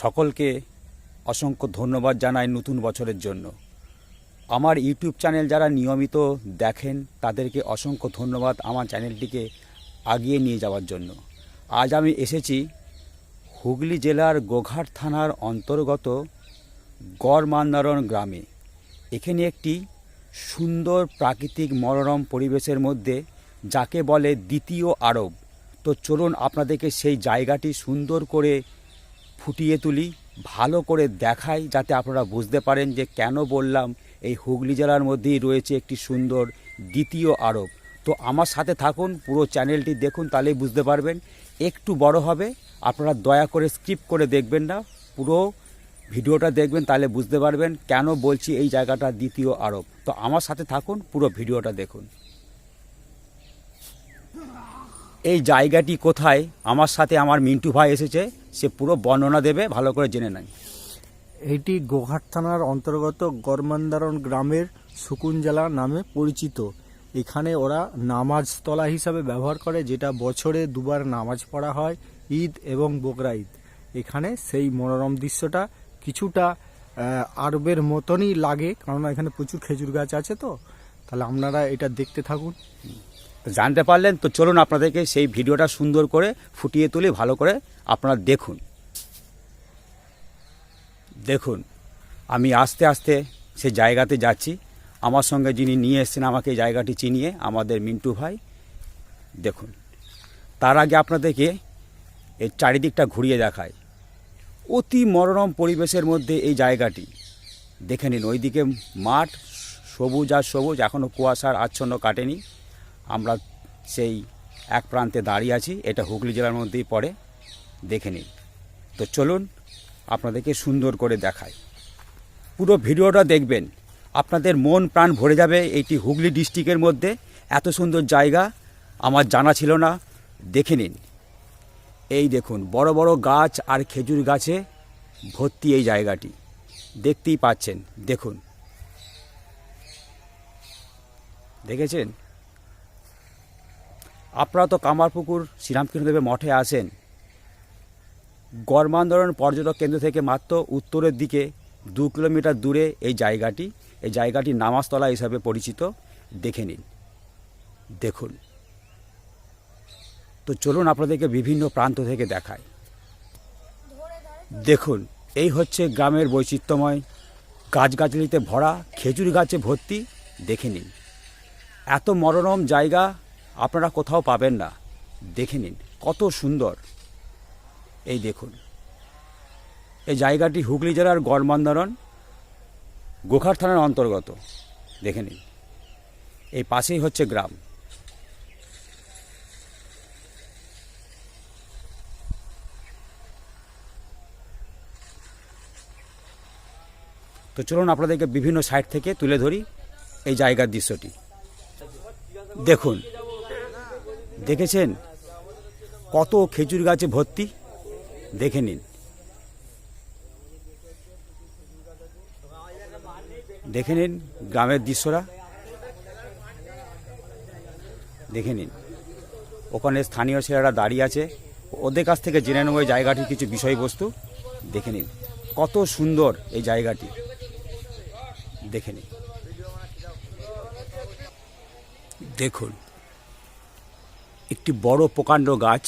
সকলকে অসংখ্য ধন্যবাদ জানাই নতুন বছরের জন্য। আমার ইউটিউব চ্যানেল যারা নিয়মিত দেখেন, তাদেরকে অসংখ্য ধন্যবাদ আমার চ্যানেলটিকে আগিয়ে নিয়ে যাওয়ার জন্য। আজ আমি এসেছি হুগলি জেলার গোঘাট থানার অন্তর্গত গড়মান্দারণ গ্রামে। এখানে একটি সুন্দর প্রাকৃতিক মনোরম পরিবেশের মধ্যে যাকে বলে দ্বিতীয় আরব। তো চলুন আপনাদেরকে সেই জায়গাটি সুন্দর করে ফুটিয়ে তুলি, ভালো করে দেখাই যাতে আপনারা বুঝতে পারেন যে কেন বললাম এই হুগলি জেলার মধ্যেই রয়েছে একটি সুন্দর দ্বিতীয় আরব। তো আমার সাথে থাকুন, পুরো চ্যানেলটি দেখুন, তাহলেই বুঝতে পারবেন। একটু বড় হবে, আপনারা দয়া করে স্কিপ করে দেখবেন না, পুরো ভিডিওটা দেখবেন, তাহলে বুঝতে পারবেন কেন বলছি এই জায়গাটা দ্বিতীয় আরব। তো আমার সাথে থাকুন, পুরো ভিডিওটা দেখুন। এই জায়গাটি কোথায়? আমার সাথে আমার মিন্টু ভাই এসেছে। সে পুরো বর্ণনা দেবে, ভালো করে জেনে নেয়। এটি গোঘাট থানার অন্তর্গত গরমান্দারণ গ্রামের সুকুঞ্জলা নামে পরিচিত। এখানে ওরা নামাজতলা হিসাবে ব্যবহার করে, যেটা বছরে দুবার নামাজ পড়া হয়, ঈদ এবং বকরা ঈদ। এখানে সেই মনোরম দৃশ্যটা কিছুটা আরবের মতনই লাগে কারণ এখানে প্রচুর খেজুর গাছ আছে তো। তাহলে আপনারা এটা দেখতে থাকুন। জানতে পারলেন, তো চলুন আপনাদেরকে সেই ভিডিওটা সুন্দর করে ফুটিয়ে তুলে, ভালো করে আপনারা দেখুন। দেখুন, আমি আস্তে আস্তে সে জায়গাতে যাচ্ছি। আমার সঙ্গে যিনি নিয়ে এসেছেন আমাকে এই জায়গাটি চিনিয়ে, আমাদের মিন্টু ভাই, দেখুন। তার আগে আপনাদেরকে এর চারিদিকটা ঘুরিয়ে দেখায় অতি মনোরম পরিবেশের মধ্যে এই জায়গাটি। দেখে নিন, ওইদিকে মাঠ সবুজ আর সবুজ এখনও কুয়াশার আচ্ছন্ন কাটেনি। আমরা সেই এক প্রান্তে দাঁড়িয়ে আছি, এটা হুগলি জেলার মধ্যেই পড়ে, দেখে নিন। তো চলুন আপনাদেরকে সুন্দর করে দেখাই। পুরো ভিডিওটা দেখবেন, আপনাদের মন প্রাণ ভরে যাবে এইটি হুগলি ডিস্ট্রিক্টের মধ্যে, এত সুন্দর জায়গা আমার জানা ছিল না, দেখে নিন। এই দেখুন, বড় বড় গাছ আর খেজুর গাছে ভর্তি এই জায়গাটি, দেখতেই পাচ্ছেন, দেখুন। দেখেছেন? আপনারা তো কামারপুকুর, শ্রীরামকৃষ্ণদেবের মঠে আসেন গড়মান্দরণ পর্যটক কেন্দ্র থেকে মাত্র উত্তরের দিকে দু কিলোমিটার দূরে এই জায়গাটি এই জায়গাটি নামাজতলা হিসাবে পরিচিত। দেখে নিন। দেখুন। তো চলুন আপনাদেরকে বিভিন্ন প্রান্ত থেকে দেখায় দেখুন, এই হচ্ছে গ্রামের বৈচিত্র্যময়। গাছগাছালিতে ভরা, খেজুর গাছে ভর্তি। দেখে নিন। এত মনোরম জায়গা আপনারা কোথাও পাবেন না। দেখে নিন, কত সুন্দর। এই দেখুন। এই জায়গাটি হুগলি জেলার গড়মান্দারণ, গোখার থানার অন্তর্গত। দেখে নিন। এই পাশেই হচ্ছে গ্রাম। তো চলুন আপনাদেরকে বিভিন্ন সাইড থেকে তুলে ধরি এই জায়গার দৃশ্যটি। দেখুন। দেখেছেন? কত খেজুর গাছে ভর্তি? দেখে নিন। দেখে নিন গ্রামের দৃশ্যরা। দেখে নিন। ওখানে স্থানীয় ছেলেরা দাঁড়িয়ে আছে। ওদের কাছ থেকে জেনে নেব জায়গাটির কিছু বিষয়বস্তু। দেখে নিন। কত সুন্দর এই জায়গাটি। দেখে নিন। দেখুন। একটি বড় প্রকাণ্ড গাছ।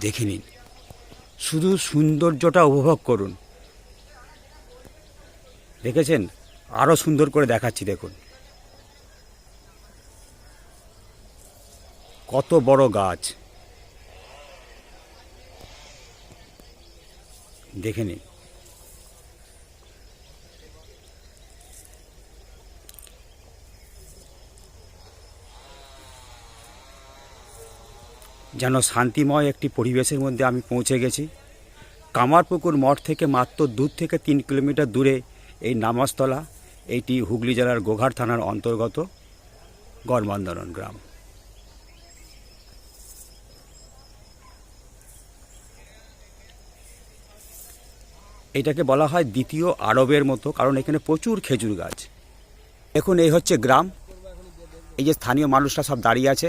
দেখে নিন। শুধু সৌন্দর্যটা উপভোগ করুন। দেখেছেন? আরও সুন্দর করে দেখাচ্ছি, দেখুন। কত বড় গাছ। দেখে নিন। যেন শান্তিময় একটি পরিবেশের মধ্যে আমি পৌঁছে গেছি। কামারপুকুর মঠ থেকে মাত্র দু থেকে তিন কিলোমিটার দূরে এই নামাজতলা এইটি হুগলি জেলার গোঘাট থানার অন্তর্গত গড়মান্দরণ গ্রাম। এটাকে বলা হয় দ্বিতীয় আরবের মতো, কারণ এখানে প্রচুর খেজুর গাছ। এখন এই হচ্ছে গ্রাম। এই যে স্থানীয় মানুষরা সব দাঁড়িয়ে আছে।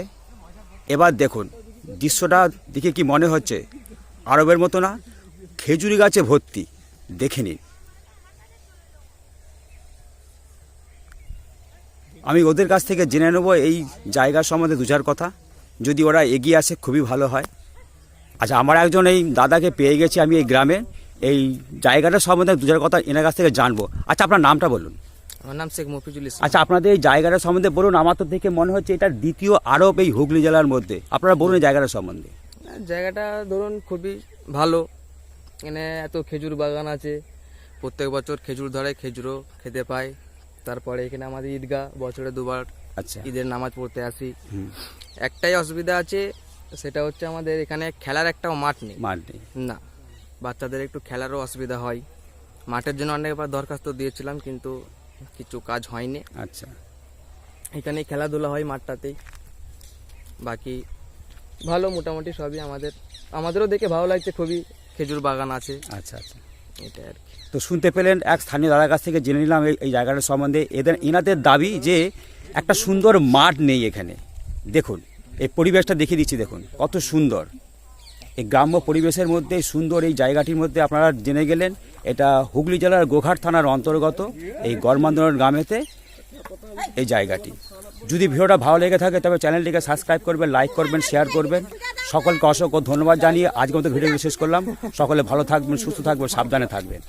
এবার দেখুন দৃশ্যটা দেখে কি মনে হচ্ছে? আরবের মতো না? খেজুরি গাছে ভর্তি। দেখে নিন। আমি ওদের কাছ থেকে জেনে নেব এই জায়গার সম্বন্ধে দুজার কথা। যদি ওরা এগিয়ে আসে, খুবই ভালো হয়। আচ্ছা আমার একজন এই দাদাকে পেয়ে গেছি আমি এই গ্রামে। এই জায়গাটা সম্বন্ধে দু চার কথা এনার কাছ থেকে জানব। আচ্ছা আপনার নামটা বলুন। আমার নাম শেখ মফিজুল ইসলাম। আচ্ছা আপনাদের এই জায়গাটা সম্বন্ধে বলুন। আমার তো দেখে মনে হচ্ছে এটা দ্বিতীয় আরব এই হুগলি জেলার মধ্যে। আপনারা বলুন এই জায়গাটা সম্বন্ধে। জায়গাটা ধরুন খুবই ভালো। এখানে এত খেজুর বাগান আছে। প্রত্যেক বছর খেজুর ধরে খেজুরও খেতে পাই তারপরে এখানে আমাদের ঈদগাহ বছরে দুবার আচ্ছা। ঈদের নামাজ পড়তে আসি। একটাই অসুবিধা আছে সেটা হচ্ছে আমাদের এখানে খেলার একটাও মাঠ নেই। মার নেই। না বাচ্চাদের একটু খেলারও অসুবিধা হয়। মাঠের জন্য অনেকবার দরখাস্ত দিয়েছিলাম কিন্তু কিছু কাজ হয়নি। আচ্ছা। এখানে খেলাধুলা হয় মাঠটাতেই। বাকি ভালো মোটামুটি সবই আমাদের। আমাদেরও দেখে ভালো লাগছে খুবই খেজুর বাগান আছে। আচ্ছা আচ্ছা। এটা আর কি। তো শুনতে পেলেন এক স্থানীয় দাদার কাছ থেকে জেনে নিলাম এই- জায়গাটার সম্বন্ধে। এদের এনাদের দাবি যে একটা সুন্দর মাঠ নেই এখানে। দেখুন এই পরিবেশটা দেখিয়ে দিচ্ছি দেখুন কত সুন্দর। এই গ্রাম্য পরিবেশের মধ্যে সুন্দর এই জায়গাটির মধ্যে আপনারা জেনে গেলেন, এটা হুগলি জেলার গোঘাট থানার অন্তর্গত এই গরমান্দোলন গ্রামেতে এই জায়গাটি। যদি ভিডিওটা ভালো লেগে থাকে, তবে চ্যানেলটিকে সাবস্ক্রাইব করবেন, লাইক করবেন, শেয়ার করবেন। সকলকে অসংখ্য ধন্যবাদ জানিয়ে আজকে মতো ভিডিও শেষ করলাম। সকলে ভালো থাকবেন, সুস্থ থাকবেন, সাবধানে থাকবেন।